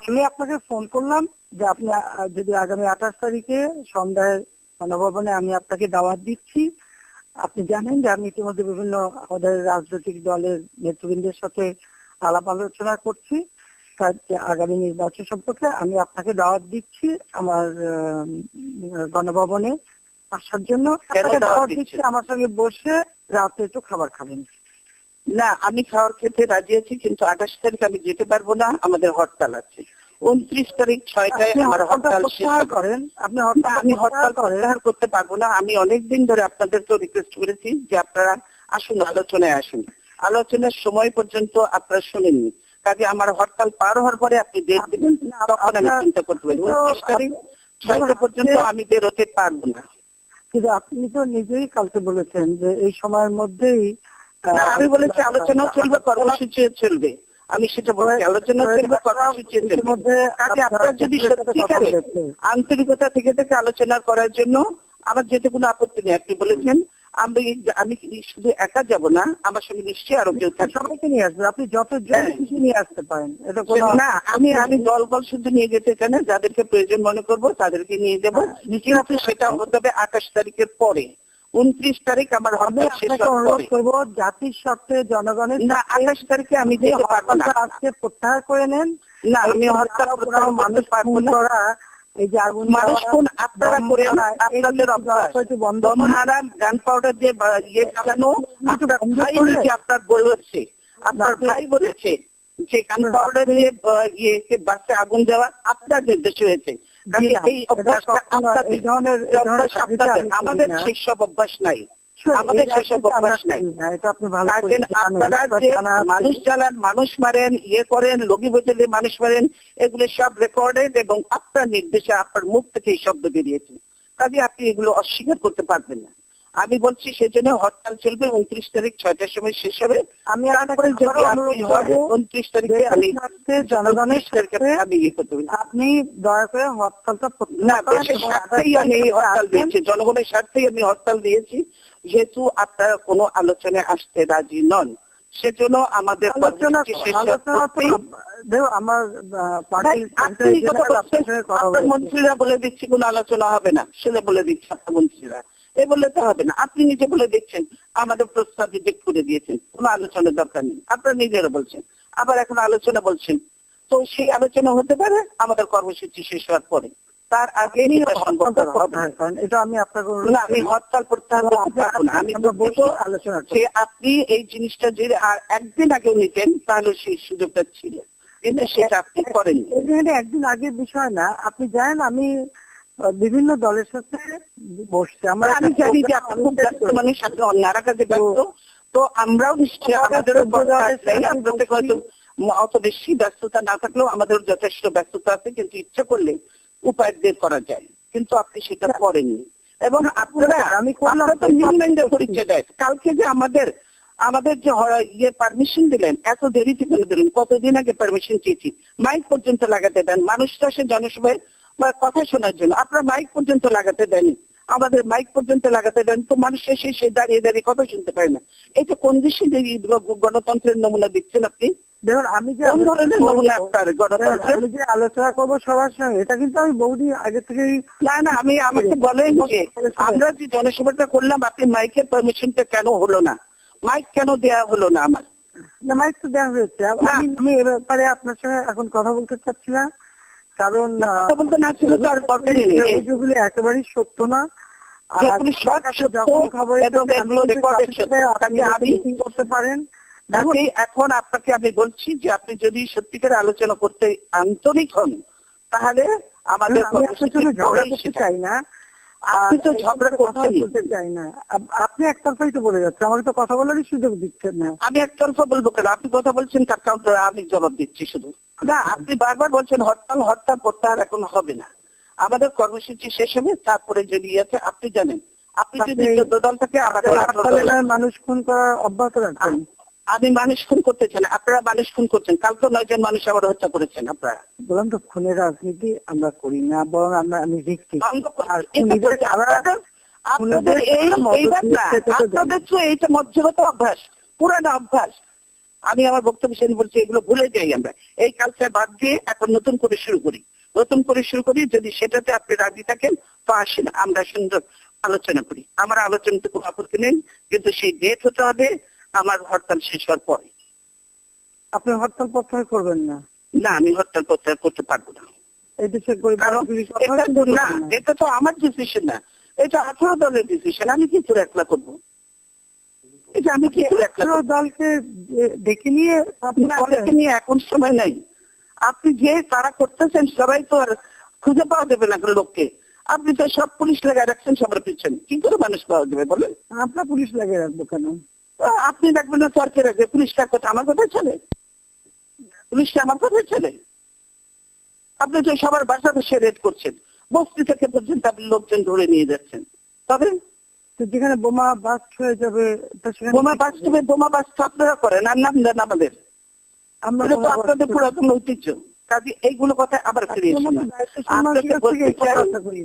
আমি আপনাকে ফোন করলাম যে আপনি যদি আগামী আঠাশ তারিখে সন্ধ্যায় গণভবনে আমি আপনাকে দাওয়াত দিচ্ছি। আপনি জানেন যে আমি ইতিমধ্যে বিভিন্ন আমাদের রাজনৈতিক দলের নেতৃবৃন্দের সাথে আলাপ আলোচনা করছি। তার আগামী নির্বাচন সম্পর্কে আমি আপনাকে দাওয়াত দিচ্ছি আমার গণভবনে আসার জন্য। আমার সঙ্গে বসে রাতে একটু খাবার খাবেন। না আমি খাওয়ার খেতে রাজি আছি কিন্তু আঠাশ তারিখ আমি যেতে পারব না আমাদের হরতাল আছে। উনত্রিশ তারিখ ছয়টায় আমার হরতাল। করেন? আপনি হরতাল আমি হরতাল প্রত্যাহার করতে পারব না। আমি অনেকদিন ধরে আপনাদেরকে রিকোয়েস্ট করেছি যে আপনারা আসুন আলোচনায় আসুন। আলোচনার সময় পর্যন্ত আপনারা শুনেননি। কাজে আমার হরতাল পার হওয়ার পরে আপনি ডেট দিবেন তখন আমি চিন্তা করতে পারি। উনত্রিশ তারিখ ছয়টা পর্যন্ত আমি বেরোতে পারব না। কিন্তু আপনি তো নিজেই কালকে বলেছেন যে এই সময়ের মধ্যেই আমি বলেছি আলোচনাও চলবে কর্মসূচিও চলবে। আমি সেটা বলছি আলোচনা চলবে কর্মসূচিও চলবে। কাজে আপনারা যদি সত্যিকারে আন্তরিকতা থেকে থেকে আলোচনা করার জন্য আমার যেতে কোনো আপত্তি নেই। আপনি বলেছেন আমি আমি শুধু একা যাব না আমার সঙ্গে নিশ্চয়ই আরও কেউ থাকবে। সবাইকে নিয়ে আসবে আপনি যত কিছু নিয়ে আসতে পারেন। এটা না আমি আমি দল বল শুধু নিয়ে যেতে চাই না যাদেরকে প্রয়োজন মনে করব তাদেরকে নিয়ে যাব। কিন্তু সেটা হতে হবে আঠাশ তারিখের পরে। উনত্রিশ তারিখ আমার আপনাকে অনুরোধ করব জাতির স্বার্থে জনগণের না আঠাশ তারিখে আমি যে যেতে পারব না। আজকে প্রত্যাহার করে নেন। না আমি হরতাল প্রত্যাহার মানুষ পারব করা এই যে আগুন মানুষ খুন আপনারা আপনাদের হয়তো বন্ধ গান পাউডার দিয়ে ইয়ে চালানো আপনার বন্ধ ভাই নাকি আপনার বলেছে আপনার না, ভাই বলেছে যে গান পাউডার দিয়ে ইয়ে বাসে আগুন দেওয়া আপনার নির্দেশ হয়েছে। না, এই ধরনের আমাদের সেসব অভ্যাস নাই। আমাদের সেসব অভ্যাস নাই। মানুষ চালান মানুষ মারেন ইয়ে করেন লগি বোঝালে মানুষ মারেন এগুলো সব রেকর্ডেড এবং আপনার নির্দেশে আপনার মুখ থেকে এই শব্দ বেরিয়েছে। কাজে আপনি এগুলো অস্বীকার করতে পারবেন না। আমি বলছি সেজন্য হরতাল চলবে উনত্রিশ তারিখ ছয়টার সময় শেষ হবে। আমি উনত্রিশ তারিখে আমি জনগণের আমি ইয়ে করতে আপনি দয়া করে হরতালটা না আমি হরতাল দিয়েছি জনগণের স্বার্থেই আমি হরতাল দিয়েছি। যেহেতু আপনারা কোনো আলোচনায় আসতে রাজি নন সেজন্য আমাদের। মন্ত্রীরা বলে দিচ্ছি কোনো আলোচনা হবে না। সেটা বলে দিচ্ছে আপনার মন্ত্রীরা। এ বললে তো হবে না। আপনি নিজে বলে দিচ্ছেন আমাদের প্রস্তাব রিজেক্ট করে দিয়েছেন কোনো আলোচনার দরকার নেই। আপনারা নিজেরা বলছেন আবার এখন আলোচনা বলছেন। তো সেই আলোচনা হতে পারে আমাদের কর্মসূচি শেষ হওয়ার পরে। তার আগে এটা করেন। আমি আপনাকে আমি হরতাল প্রত্যাহার আমি বলব আলোচনা যে আপনি এই জিনিসটা যদি আর একদিন আগেও নিতেন তাহলে সেই সুযোগটা ছিল। কিন্তু সেটা আপনি এখানে একদিন আগের বিষয় না। আপনি জানেন আমি বিভিন্ন দলের সাথে বসছি। আমরা আমি জানি যে আপনি খুব ব্যস্ত মানুষ আপনি অন্যারা কাজে ব্যস্ত তো আমরাও নিশ্চয়ই আপনাদের হয়তো অত বেশি ব্যস্ততা না থাকলেও আমাদের যথেষ্ট ব্যস্ততা আছে কিন্তু ইচ্ছা করলে উপায় বের করা যায়। কিন্তু আপনি সেটা করেননি। এবং আপনারা আমি তো নিউল্যান্ডের পরিচয় দেয় কালকে যে আমাদের আমাদের যে ইয়ে পারমিশন দিলেন এত দেরিতে কেন দিলেন কতদিন আগে পারমিশন চেয়েছি? মাইক পর্যন্ত লাগাতে দেন। মানুষটা সে জনসভায় বা কথা শোনার জন্য। আপনারা মাইক পর্যন্ত লাগাতে দেন আমাদের মাইক পর্যন্ত লাগাতে দেন তো মানুষ এসে সে দাঁড়িয়ে দাঁড়িয়ে কথা শুনতে পারে না। এটা কোন দেশে গণতন্ত্রের নমুনা দিচ্ছেন আপনি? দেখুন আমি যে আমি যে আলোচনা করব সবার সঙ্গে এটা কিন্তু আমি বহুদিন আগে থেকেই না না আমি আমাকে বলেন যে আমরা যে জনসভাটা করলাম আপনি মাইকের পারমিশনটা কেন হলো না? মাইক কেন দেয়া হলো না আমার? মাইক তো দেওয়া হয়েছে। আমি আমি এ ব্যাপারে আপনার সঙ্গে এখন কথা বলতে চাচ্ছি না কারণ আহ, কথা না ছিল তো দরকারই নেই অভিযোগগুলো একেবারেই সত্য না। করতে পারেন এখন আপনাকে আমি বলছি যে আপনি যদি সত্যিকার আলোচনা করতে আন্তরিক হন তাহলে আমাদের। চাই না। আপনি তো ঝগড়া বলতে চাই না। আপ- আপনি একতরফাই তো বলে যাচ্ছে আমাকে তো কথা বলারই সুযোগ দিচ্ছেন না। আমি একতরফা বলব কেন? আপনি কথা বলছেন তার কাউন্টার আমি জবাব দিচ্ছি শুধু। না আপনি বারবার বলছেন হরতাল হরতাল প্রত্যাহার এখন হবে না। আমাদের কর্মসূচি শেষ হবে তারপরে যদি আছে আপনি জানেন। আপনি যদি চোদ্দ দল থেকে আমাদের মানুষ খুন করা অব্যাহত রাখবেন আমি মানুষ খুন করতে চান আপনারা মানুষ খুন করছেন। কালকে নয় জন মানুষ আবার হত্যা করেছেন আপনারা। বললাম তো খুনের রাজনীতি আমরা করি না বরং আমরা আমি দেখছি আপনাদের- এই তো। আপনাদের তো এইটা মধ্যগত অভ্যাস পুরানো অভ্যাস। আমি আমার বক্তব্য শেষে বলছি এগুলো ভুলে যাই আমরা। এই কালচার বাদ দিয়ে এখন নতুন করে শুরু করি। নতুন করে শুরু করি যদি সেটাতে আপনি রাজি থাকেন তো আসেন আমরা সুন্দর আলোচনা করি। আমার আলোচনাতে কোনো আপত্তি নেই কিন্তু সেই ডেট হতে হবে। আমার হরতাল শেষ হওয়ার পরে। আপনি হরতাল প্রত্যাহার করবেন না? না আমি হরতাল প্রত্যাহার করতে পারব না। এটা তো না এটা তো আমার ডিসিশন না। এটা আঠারো দলের ডিসিশন আমি কি করে একলা করব? এটা আমি কি একলা দলকে ডেকে নিয়ে আপনি না, করেন। দেখে নিয়ে এখন সময় নাই। আপনি যে তারা করতেছেন সবাই তো আর খুঁজে পাওয়া যাবে না কোনো লোককে। আপনি তো সব পুলিশ লাগায় রাখছেন সবার পিছনে। কি করে মানুষ পাওয়া যাবে বলেন? আপনার পুলিশ লাগিয়ে রাখব কেন? আপনি রাখবেন না সরকার রাখবে। পুলিশটা কথা আমার কথা চলে? পুলিশটা আমার কথা চলে? আপনি তো সবার বাসা বসে রেড করছেন। বস্তি থেকে পর্যন্ত আপনি লোকজন ধরে নিয়ে যাচ্ছেন। তবে যেখানে বোমা বাস্ট হয়ে যাবে বোমা বাস্তবে বোমা বাস্ত আপনারা করেন আর নাম দেন আমাদের। আমরা তো আপনাদের পুরাতন ঐতিহ্য। কাজে এইগুলো কথা আবার ফিরে আপনার এসে মতো না। দায়িত্বশীল আপনাকে মানুষের বলতে থেকে চাই কথা করি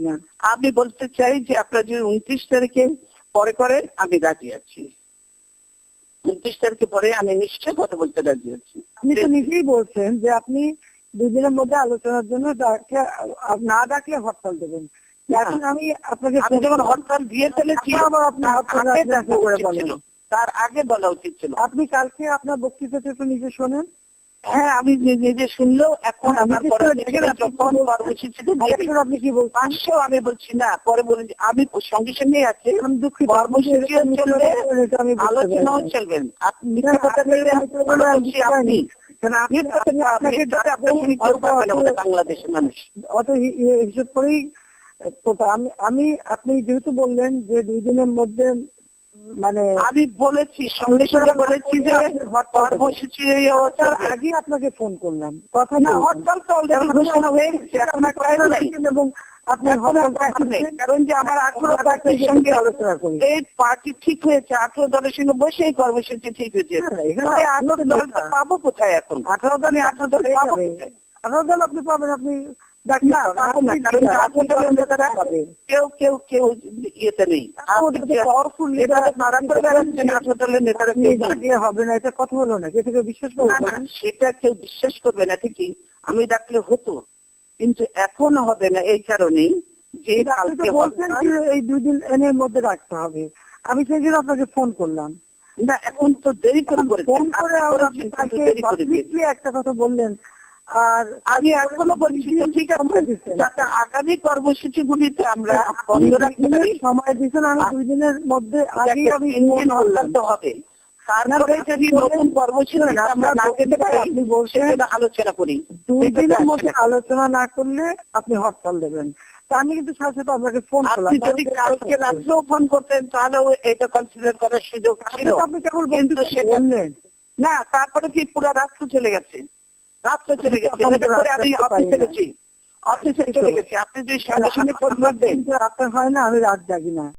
আমি বলতে চাই যে আপনারা যদি উনত্রিশ তারিখে পরে করেন আমি রাজি আছি। উনত্রিশ তারিখে পরে আমি নিশ্চয়ই কথা বলতে রাজি আছি। আপনি তো নিজেই বলছেন যে আপনি দুদিনের মধ্যে আলোচনার জন্য না ডাকলে হরতাল দেবেন। এখন আমি আপনাকে যখন হরতাল দিয়ে বলেন? তার আগে বলা উচিত ছিল। আপনি কালকে আপনার বক্তৃতাটা একটু নিজে শোনেন। হ্যাঁ আমি নিজে শুনলেও এখন আমার আপনি কি বলছেন? পাঁচশো আমি বলছি না পরে বলে আমি সঙ্গে সঙ্গে আছে। বুঝতে আলোচনাও চলবেন আপনি মিথ্যা আপনি আপনি বাংলাদেশের মানুষ। অত হিসেব করেই আমি আমি আপনি যেহেতু বললেন যে দুই দিনের মধ্যে মানে আমি বলেছি সঙ্গে সঙ্গে বলেছি যে কর্মসূচি এই অবস্থার আগে আপনাকে ফোন করলাম। কথা না হরতাল তো অলরেডি ঘোষণা হয়ে গেছে এখন এবং আপনি এখন আর হরতাল কয়েক নেই। করছেন। কারণ যে আমার আঠারো আপনার পার্টির সঙ্গে আলোচনা করি। এই পার্টি ঠিক হয়েছে আঠারো দলের সঙ্গে বসে এই কর্মসূচি ঠিক হয়েছে। হ্যাঁ, আঠারো আপনার দল পাবো কোথায় এখন? আঠারো দল আঠারো দল? আঠারো দল আপনি পাবেন আপনি কেউ কেউ কেউ ইয়েতে নেই। নেতারা হবে না এটা কথা হলো না বিশ্বাস না, সেটা কেউ বিশ্বাস করবে না ঠিকই। আমি ডাকলে হতো কিন্তু এখন হবে না এই কারণেই যে এই দুই দিন এর মধ্যে রাখতে হবে। আমি সেই জন্য আপনাকে ফোন করলাম। না এখন তো দেরি করে ফোন একটা কথা বললেন। আর আমি এখনও বলছি ঠিক যাতে আগামী কর্মসূচি গুলিতে আমরা বন্ধ রাখতে পারি। সময় দিয়েছেন আমি দুই দিনের মধ্যে যাতে আমি তিন ফোন দিন করলাম হরতাল তো হবে। তারপরে যদি নতুন কর্মসূচি আমরা না পেতে পারি আপনি বলছেন সেটা আলোচনা করি। দুই দিনের মধ্যে আলোচনা না করলে আপনি হরতাল দেবেন। তা আমি কিন্তু সাথে সাথে আপনাকে ফোন করলাম। যদি কালকে রাত্রেও ফোন করতেন তাহলেও এটা কনসিডার করার সুযোগ আপনি ছিল। তো- আপনি কেবল কিন্তু বললেন। না তারপরে কি পুরো রাত্র চলে গেছে? রাত্রে চলে গেছে। আমি রাত্রে অফিসে। গেছি অফিসে চলে গেছি। আপনি যদি ফোন করতেন কিন্তু আপনার হয় না আমি রাত জাগি না।